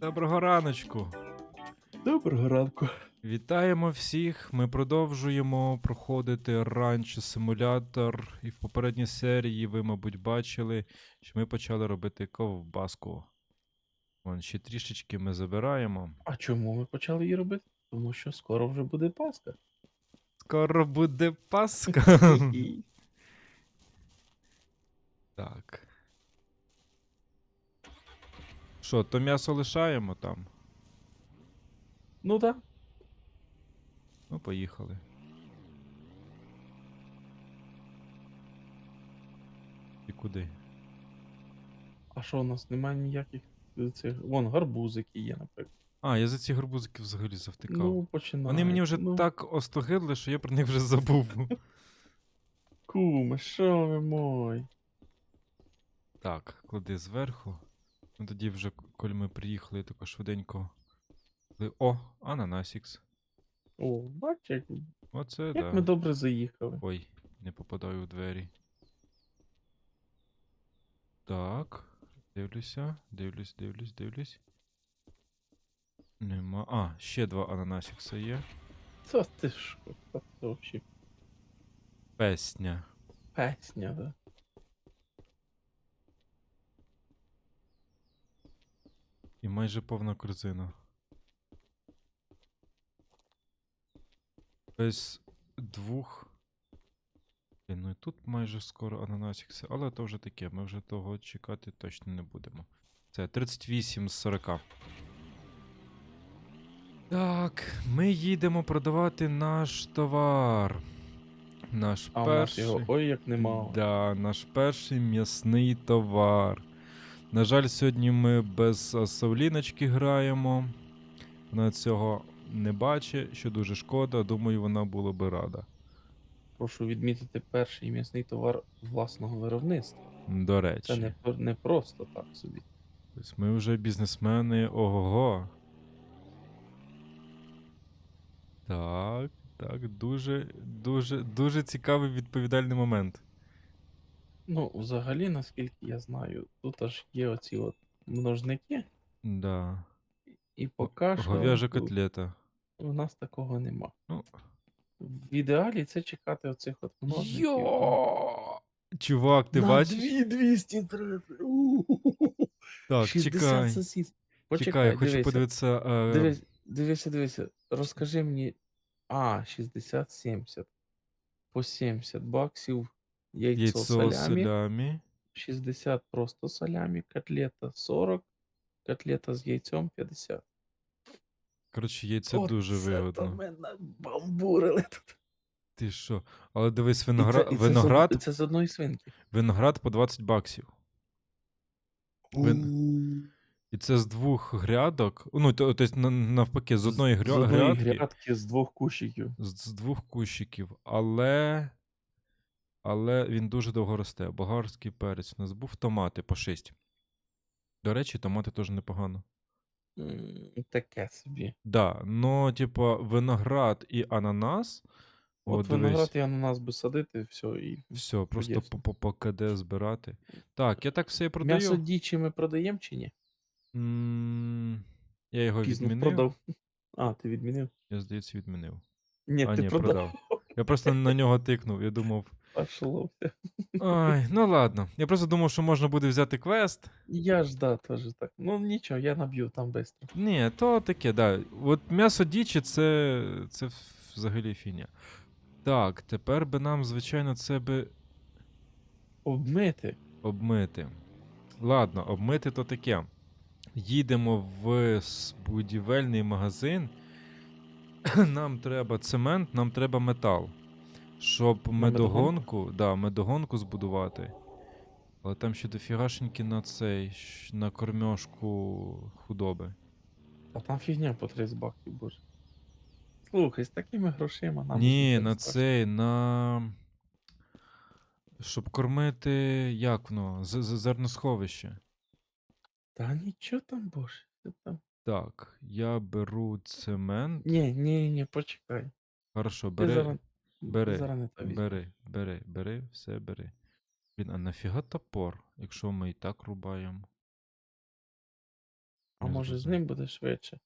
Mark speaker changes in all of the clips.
Speaker 1: Доброго раночку.
Speaker 2: Доброго ранку.
Speaker 1: Вітаємо всіх. Ми продовжуємо проходити ранчо симулятор. І в попередній серії ви, мабуть, бачили, що ми почали робити ковбаску. Вон ще трішечки ми забираємо.
Speaker 2: А чому ми почали її робити? Тому що скоро вже буде Пасха.
Speaker 1: Скоро буде Пасха. Так. Що, то м'ясо лишаємо там?
Speaker 2: Ну так.
Speaker 1: Ну, поїхали. І куди?
Speaker 2: А що у нас немає ніяких е, цих. Вон гарбузики є, наприклад.
Speaker 1: А, я за ці гарбузики взагалі завтикав.
Speaker 2: Ну, починає.
Speaker 1: Вони мені вже
Speaker 2: ну,
Speaker 1: так остогидли, що я про них вже забув.
Speaker 2: Куме, що ви мой?
Speaker 1: Так, клади зверху. Ну тоді вже, коли ми приїхали, тако швиденько. О, ананасікс.
Speaker 2: О, бач, як,
Speaker 1: Оце
Speaker 2: як
Speaker 1: да.
Speaker 2: ми добре заїхали.
Speaker 1: Ой, не попадаю у двері. Так. Дивлюся, дивлюсь, дивлюсь, дивлюсь. Нема. А, ще два ананасікса є.
Speaker 2: Це ти що? Це взагалі
Speaker 1: Песня.
Speaker 2: песня, да?
Speaker 1: І майже повна корзина. Без двох. Блін, Ну і тут майже скоро ананасікси, але то вже таке, ми вже того чекати точно не будемо. Це 38 з 40. Так, ми їдемо продавати наш товар. Наш
Speaker 2: А нас
Speaker 1: перший.
Speaker 2: його ой як немало.
Speaker 1: Да, наш перший м'ясний товар. На жаль, сьогодні ми без а, Савліночки граємо. Вона цього не бачить, що дуже шкода. Думаю, вона була би рада.
Speaker 2: Прошу відмітити перший м'ясний товар власного виробництва.
Speaker 1: До речі,
Speaker 2: Це не, не просто так собі.
Speaker 1: ось ми вже бізнесмени. Ого. Так, так, дуже, дуже, дуже цікавий відповідальний момент.
Speaker 2: Ну, взагалі, наскільки я знаю, тут аж є оці от множники,
Speaker 1: Да.
Speaker 2: і поки що
Speaker 1: Говяжа котлета.
Speaker 2: у нас такого нема.
Speaker 1: Ну.
Speaker 2: В ідеалі це чекати оцих от множників.
Speaker 1: Йо! Чувак, ти
Speaker 2: На
Speaker 1: бачиш?
Speaker 2: 2230.
Speaker 1: Так,
Speaker 2: 60
Speaker 1: чекай.
Speaker 2: сосіс.
Speaker 1: Чекай,
Speaker 2: Почекай,
Speaker 1: я хочу
Speaker 2: дивися.
Speaker 1: подивитися. Е...
Speaker 2: Дивись, дивися, дивися. Розкажи мені. А, 60-70. По 70 баксів. Яйцо,
Speaker 1: Яйцо
Speaker 2: салямі.
Speaker 1: салямі.
Speaker 2: 60 просто салямі, котлета 40, котлета з яйцем 50.
Speaker 1: Коротше, яйце дуже
Speaker 2: Оце
Speaker 1: вигодно.
Speaker 2: то мене бамбурили тут.
Speaker 1: Ти що? Але дивись,
Speaker 2: І це-
Speaker 1: виноград,
Speaker 2: і це з од-
Speaker 1: виноград,
Speaker 2: і Це з одної свинки.
Speaker 1: виноград по 20 баксів. Вин- І це з двох грядок. Ну, то, тобто, на- навпаки, з одної, гря...
Speaker 2: з одної
Speaker 1: грядки,
Speaker 2: грядки з двох кущиків.
Speaker 1: з, з двох кущиків. Але. Але він дуже довго росте. Болгарський перець. У нас був томати по 6. До речі, томати теж непогано.
Speaker 2: Таке собі.
Speaker 1: Да, но, типа, виноград і ананас.
Speaker 2: От,
Speaker 1: От,
Speaker 2: виноград і ананас би садити, все, і
Speaker 1: Все, просто по, по, по КД збирати. Так, я так все і продаю.
Speaker 2: м'ясо дічі ми продаємо чи ні?
Speaker 1: М, Я його
Speaker 2: Пізно
Speaker 1: відмінив.
Speaker 2: продав. А, ти відмінив?
Speaker 1: Я, здається, відмінив.
Speaker 2: Ні,
Speaker 1: а,
Speaker 2: ти
Speaker 1: ні,
Speaker 2: продав.
Speaker 1: продав. Я просто на нього тикнув. Я думав.
Speaker 2: Пошло.
Speaker 1: Ой, ну ладно. Я просто думав, що можна буде взяти квест.
Speaker 2: Я ж, да, теж так. Ну нічого, я наб'ю там швидко.
Speaker 1: Ні, то таке, да. От м'ясо дічі це, це взагалі фіня. Так, тепер би нам, звичайно, це би
Speaker 2: Обмити.
Speaker 1: обмити. Ладно, обмити то таке. Їдемо в будівельний магазин. Нам треба цемент, нам треба метал. Щоб медогонку, да, медогонку збудувати. Але там ще дофігашеньки на цей, на кормьошку худоби.
Speaker 2: А там фігня по 30 баксів, боже. Слухай, з такими грошима нам.
Speaker 1: Ні,
Speaker 2: не
Speaker 1: на цей, на. Щоб кормити, як воно? З- з- Зерносховище.
Speaker 2: Та нічого там, боже. там.
Speaker 1: Так, я беру цемент.
Speaker 2: Ні, ні, ні, почекай.
Speaker 1: Хорошо,
Speaker 2: Ти
Speaker 1: бери,
Speaker 2: зараз,
Speaker 1: бери,
Speaker 2: зараз не
Speaker 1: бери, бери, бери, все бери. Блін, а нафіга топор, якщо ми і так рубаємо?
Speaker 2: А
Speaker 1: Не
Speaker 2: може з
Speaker 1: зрозумів.
Speaker 2: ним буде швидше?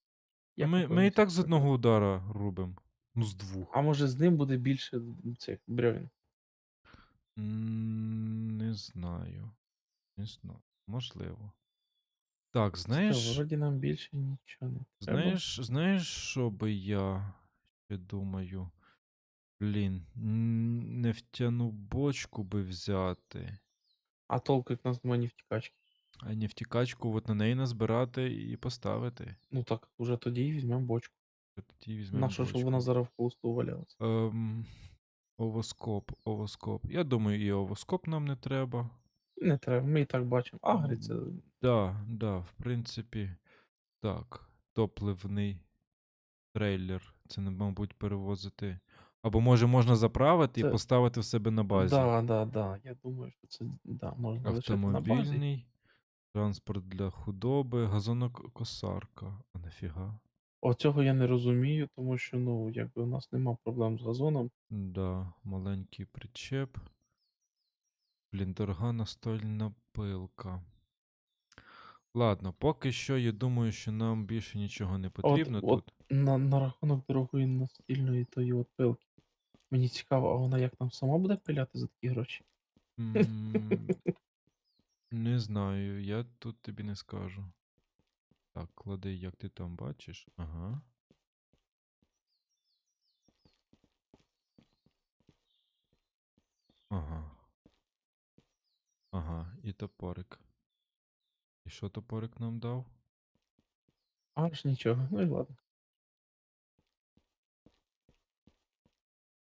Speaker 2: Як
Speaker 1: Ми, ми і так з
Speaker 2: що
Speaker 1: одного удара рубимо. Ну, з двох.
Speaker 2: А може з ним буде більше цих бревен?
Speaker 1: М, Не знаю. Не знаю. Можливо. Так,
Speaker 2: Та,
Speaker 1: знаєш,
Speaker 2: вроді нам більше нічого не треба.
Speaker 1: знаєш, знаєш, що би я ще думаю? Блін, м, нефтяну бочку би взяти,
Speaker 2: А толку, як нас немає ні втікачки.
Speaker 1: а нефтікачку от на неї назбирати і поставити.
Speaker 2: Ну так, уже тоді візьмемо бочку.
Speaker 1: Тоді візьмемо
Speaker 2: Нащо ж вона зараз в холосту валялася?
Speaker 1: Ем, овоскоп, овоскоп. Я думаю, і овоскоп нам не треба.
Speaker 2: Не треба, ми і так бачимо. Агриться.
Speaker 1: Да, да, в принципі, так. Топливний трейлер. Це, не, мабуть, перевозити. Або може можна заправити
Speaker 2: Це-
Speaker 1: і поставити в себе на базі.
Speaker 2: Да, да, да. Я думаю, що це да, можна лишити на базі.
Speaker 1: Автомобільний, транспорт для худоби, газонокосарка. А нафіга?
Speaker 2: Оцього я не розумію, тому що, ну, якби у нас нема проблем з газоном.
Speaker 1: Да, маленький причеп. Блін, дорога настольна пилка. Ладно, поки що я думаю, що нам більше нічого не потрібно
Speaker 2: от
Speaker 1: тут.
Speaker 2: На, на рахунок дорогої настільної тої от пилки. Мені цікаво, а вона як там сама буде пиляти за такі гроші?
Speaker 1: М, Не знаю, я тут тобі не скажу. Так, клади, як ти там бачиш. Ага. Ага. Ага, і топорик. І що топорик нам дав?
Speaker 2: Аж нічого. Ну і ладно.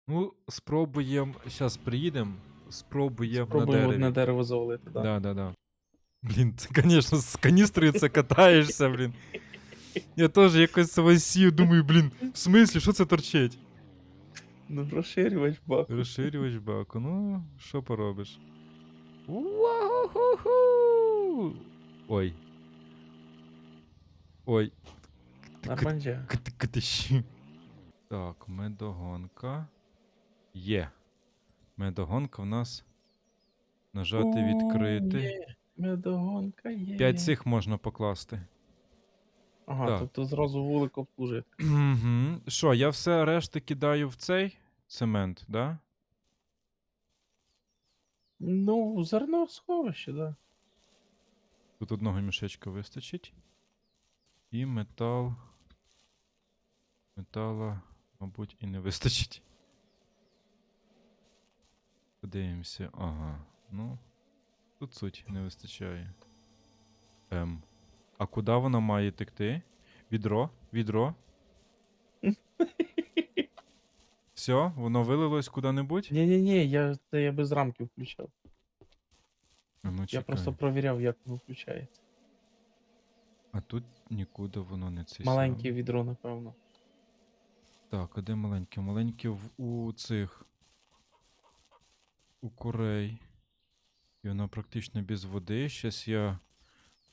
Speaker 1: Ну, спробуємо. Зараз приїдемо. Спробуємо на дереві.
Speaker 2: одне дерево завалити, да.
Speaker 1: Да, да, да. Блін, ти, звісно, з каністрою це катаєшся, блін. Я теж якось сів, думаю, блін, в смислі, що це торчить?
Speaker 2: Ну, розширювач бак.
Speaker 1: Розширювач баку, ну, що поробиш? Уа-ху-ху-ху! Ой. Ой.
Speaker 2: Нормально.
Speaker 1: Кати-кати-щі. Так, медогонка. Є. Медогонка в нас. Нажати відкрити.
Speaker 2: Є. Медогонка є.
Speaker 1: П'ять цих можна покласти.
Speaker 2: Ага,
Speaker 1: Так.
Speaker 2: тобто зразу вулик обслужити.
Speaker 1: Що, я все решти кидаю в цей цемент, да?
Speaker 2: Ну, зерно сховище, да.
Speaker 1: Тут одного мішечка вистачить. І метал. Метала, мабуть, і не вистачить. Подивимося. Ага. Ну. Тут суть не вистачає. Ем. А куди вона має текти? Відро? Відро? Все, воно вилилось куди-небудь?
Speaker 2: Ні-ні-ні, я, це я без рамки включав.
Speaker 1: А ну,
Speaker 2: Я
Speaker 1: чекай.
Speaker 2: просто провіряв, як воно включається.
Speaker 1: А тут нікуди воно не це.
Speaker 2: Маленьке відро, напевно.
Speaker 1: Так, а де маленьке? Маленьке в у цих. У курей. І воно практично без води. Щас я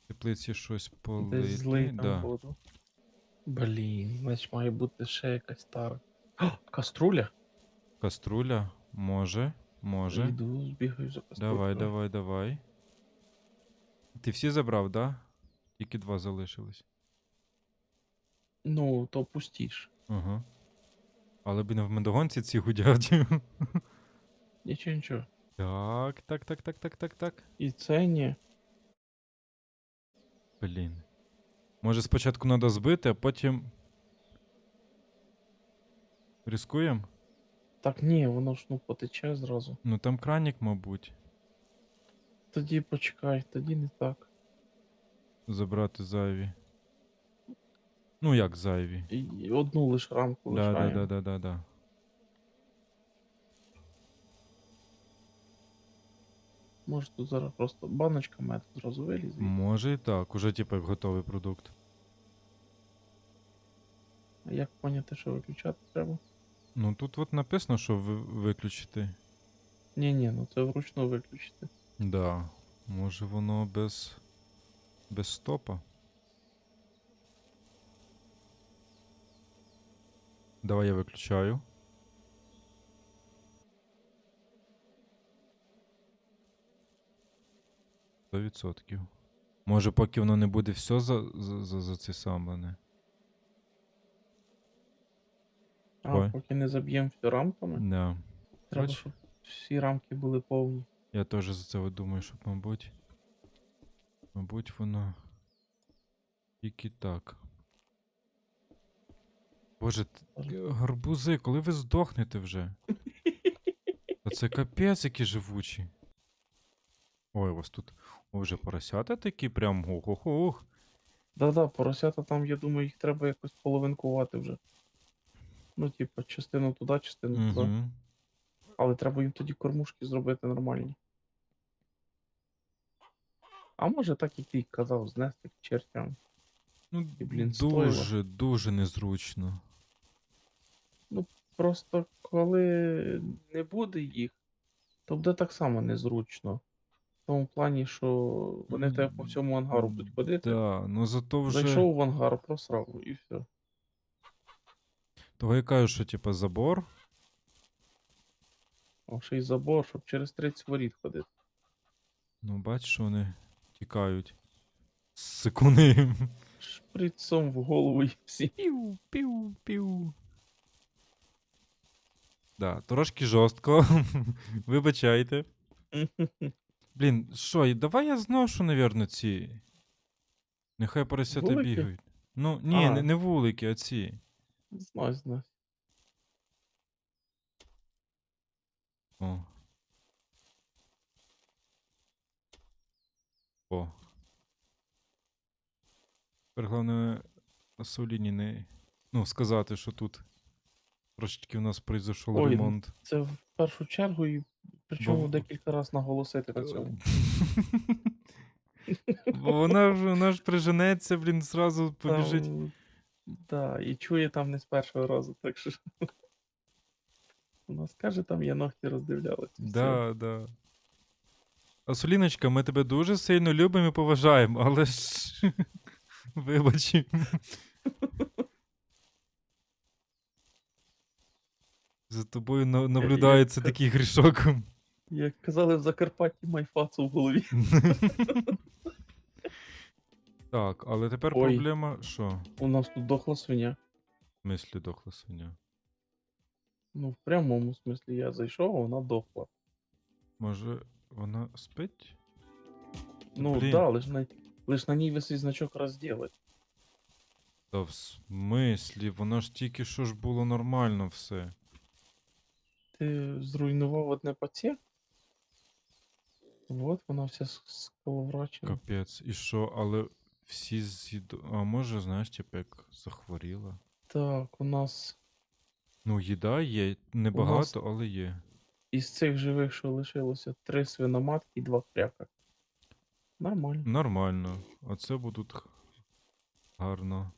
Speaker 1: в теплиці щось полити.
Speaker 2: Десь злий там
Speaker 1: да.
Speaker 2: воду. Блін, значить має бути ще якась стара. О, каструля?
Speaker 1: Каструля? Може, може.
Speaker 2: Йду, збігаю за каструлю.
Speaker 1: Давай, давай, давай. Ти всі забрав, да? Тільки два залишились.
Speaker 2: Ну, то пустіш.
Speaker 1: Ага. Але б не в медогонці ці гудять.
Speaker 2: Нічого, нічого.
Speaker 1: так, так, так, так, так, так, так.
Speaker 2: І це ні.
Speaker 1: Блін. Може спочатку треба збити, а потім. Рискуємо?
Speaker 2: Так ні, воно ж ну потече зразу.
Speaker 1: Ну там кранік, мабуть.
Speaker 2: Тоді почекай, тоді не так.
Speaker 1: Забрати зайві. Ну як зайві?
Speaker 2: І одну лише рамку
Speaker 1: Да, да,
Speaker 2: лишаємо.
Speaker 1: да, да, да, да.
Speaker 2: Може тут зараз просто баночка меду зразу вилізе.
Speaker 1: Може і так, уже типу як готовий продукт.
Speaker 2: А як поняти, що виключати треба?
Speaker 1: Ну тут от написано, що ви- виключити.
Speaker 2: Ні, ні, ну це вручну виключити.
Speaker 1: Да. Може воно без. без стопа. Давай я виключаю. Сто відсотків. Може, поки воно не буде все за, за, за, за ці самлене.
Speaker 2: А,
Speaker 1: Ой.
Speaker 2: поки не заб'ємо все рамками,
Speaker 1: Да.
Speaker 2: треба,
Speaker 1: Хоч-
Speaker 2: щоб всі рамки були повні.
Speaker 1: Я теж за це от думаю, що, мабуть. Мабуть, воно. Тільки так. Боже, т- гарбузи, коли ви здохнете вже? Оце капець, які живучі. Ой, у вас тут. Вже поросята такі, прям ух-ух-ух.
Speaker 2: Да-да, поросята там, я думаю, їх треба якось половинкувати вже. Ну, типа, частину туди, частину туди.
Speaker 1: Угу.
Speaker 2: Але треба їм тоді кормушки зробити нормальні. А може так, як ти казав, знести к чертям.
Speaker 1: Ну,
Speaker 2: І, блін,
Speaker 1: дуже, дуже незручно.
Speaker 2: Ну, Просто коли не буде їх, то буде так само незручно. В тому плані, що вони в тебе по всьому ангару будуть ходити.
Speaker 1: Да, ну зато вже.
Speaker 2: Зайшов в ангар, просрав і все.
Speaker 1: Того я кажу, що типа забор.
Speaker 2: А ще й забор, щоб через 30 воріт ходити.
Speaker 1: Ну, бачиш, що вони тікають. Секуни.
Speaker 2: Шприцом в голову і всі.
Speaker 1: Піу, піу, піу. Да, трошки жорстко. Вибачайте. Блін, що, і давай я зношу, навірно, ці. Нехай поросята
Speaker 2: Вулики?
Speaker 1: бігають. Ну, ні,
Speaker 2: А.
Speaker 1: не, не вулики, а ці.
Speaker 2: Знай, знай.
Speaker 1: О. О. Тепер головне Сауліні не. Ну, сказати, що тут трошечки у нас произошов
Speaker 2: Ой,
Speaker 1: ремонт.
Speaker 2: Це в першу чергу, і причому
Speaker 1: Бо-
Speaker 2: декілька разів наголосити на цьому.
Speaker 1: Бо вона ж вона ж приженеться, блін, зразу побіжить.
Speaker 2: Там, да, і чує там не з першого разу, так що. Вона скаже, там я ногті все.
Speaker 1: Да, да. А Соліночка, ми тебе дуже сильно любимо і поважаємо, але ж. Вибач. За тобою на- наблюдається
Speaker 2: як-
Speaker 1: такий грішок.
Speaker 2: Як казали в Закарпатті, майфацу в голові.
Speaker 1: Так, але тепер
Speaker 2: Ой.
Speaker 1: проблема. Що?
Speaker 2: У нас тут дохла свиня.
Speaker 1: В мислі дохла свиня.
Speaker 2: Ну, в прямому смислі я зайшов, а вона дохла.
Speaker 1: Може, вона спить?
Speaker 2: Ну,
Speaker 1: Блін.
Speaker 2: да, лиш на, лиш на ній висить значок розділить.
Speaker 1: Та в смислі, вона ж тільки що ж було нормально все.
Speaker 2: Ти зруйнував одне паці? Вот вона вся сколоврачена.
Speaker 1: Капець. І що, але всі з'їду. А може, знаєш, типу, як захворіла.
Speaker 2: Так, у нас
Speaker 1: Ну, їда є, небагато, але є.
Speaker 2: із цих живих, що лишилося, три свиноматки і два кряка. Нормально.
Speaker 1: Нормально. Оце будуть х- гарно.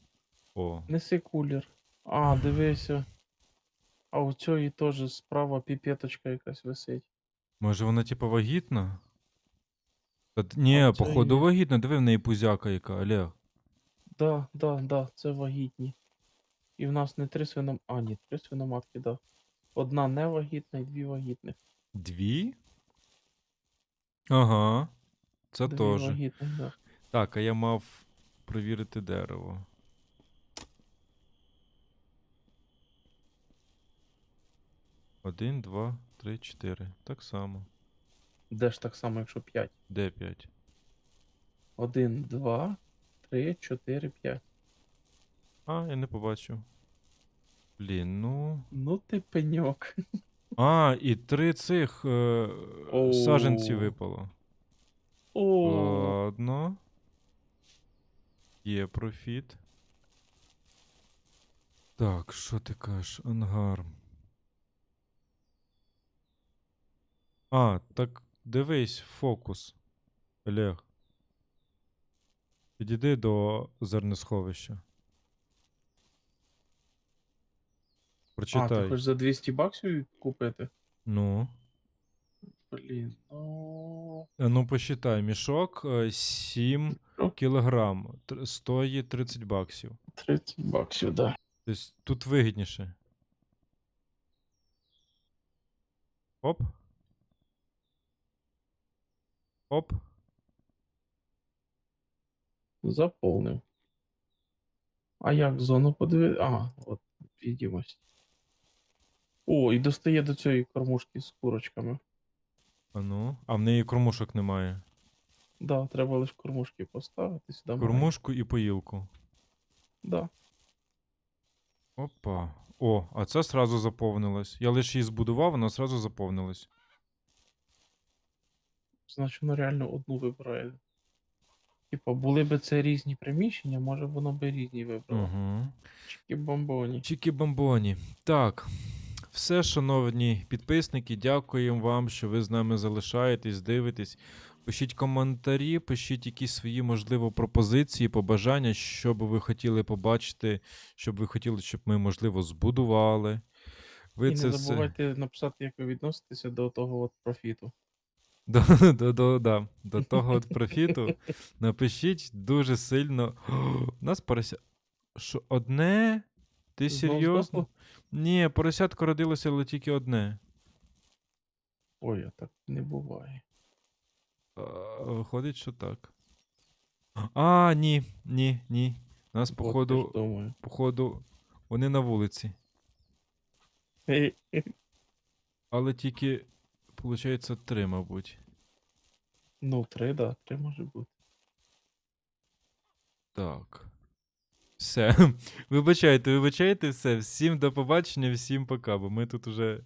Speaker 1: О.
Speaker 2: Неси кулер. А, дивися. А у цієї теж справа піпеточка якась висить.
Speaker 1: Може вона типу вагітна? Та, д- ні,
Speaker 2: А, це
Speaker 1: походу
Speaker 2: є.
Speaker 1: вагітна, диви в неї пузяка яка, Олег.
Speaker 2: Да, да, да, це вагітні. І в нас не три свином... А, ні, три свиноматки, да. Одна не вагітна і дві вагітних.
Speaker 1: Дві? Ага. Це
Speaker 2: Дві
Speaker 1: теж.
Speaker 2: вагітних, да.
Speaker 1: Так, а я мав перевірити дерево. Один, два, три, чотири. Так само.
Speaker 2: Де ж так само, якщо п'ять?
Speaker 1: Де п'ять?
Speaker 2: Один, два, три, чотири, п'ять.
Speaker 1: А, я не побачив. Блін, ну.
Speaker 2: Ну ти пеньок.
Speaker 1: А, і три цих е, саженці випало.
Speaker 2: О,
Speaker 1: Ладно. Є профіт. Так, що ти кажеш? Ангар. А, так дивись, фокус. Олег. Підійди до зерносховища.
Speaker 2: а, ти
Speaker 1: Прочитай.
Speaker 2: хочеш за 200 баксів купити?
Speaker 1: Ну.
Speaker 2: Блін, ну.
Speaker 1: А Ну, посчитай, мішок е, 7
Speaker 2: Мішок?
Speaker 1: кілограм. Тр- Стоїть 30 баксів.
Speaker 2: 30 баксів, да.
Speaker 1: Тобто тут вигідніше. Оп. Оп.
Speaker 2: Заповнив. А як зону подиви? А, от відомість. О, і достає до цієї кормушки з курочками.
Speaker 1: А ну, а в неї кормушок немає.
Speaker 2: Да, треба лише кормушки поставити сюди.
Speaker 1: Кормушку і поїлку.
Speaker 2: Да.
Speaker 1: Опа. О, а це сразу заповнилось. Я лише її збудував, вона сразу заповнилась.
Speaker 2: Значить, воно реально одну вибирає. Типа, були б це різні приміщення, може воно би різні вибрало.
Speaker 1: Угу.
Speaker 2: Чики бомбоні.
Speaker 1: Чікі бомбоні. Так. Все, шановні підписники, дякуємо вам, що ви з нами залишаєтесь, дивитесь. Пишіть коментарі, пишіть якісь свої, можливо, пропозиції, побажання, що би ви хотіли побачити, що б ви хотіли, щоб ми, можливо, збудували. Ви
Speaker 2: І
Speaker 1: це
Speaker 2: не
Speaker 1: все.
Speaker 2: забувайте написати, як ви відноситеся до того от профіту.
Speaker 1: До, до, до, да, до того от профіту напишіть дуже сильно. О, У нас порося. Що одне? Ти серйозно? Ні, поросятко родилося, але тільки одне.
Speaker 2: Ой, а так не буває.
Speaker 1: А, Виходить, що так. А, ні, ні, ні. У нас, походу, походу, вони на вулиці. Але тільки, виходить, три, мабуть.
Speaker 2: Ну, три, да, три може бути.
Speaker 1: Так. Все. Вибачайте, вибачайте, все. Всім до побачення, всім пока, бо ми тут уже,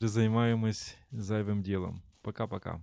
Speaker 1: вже займаємось зайвим ділом. Пока-пока.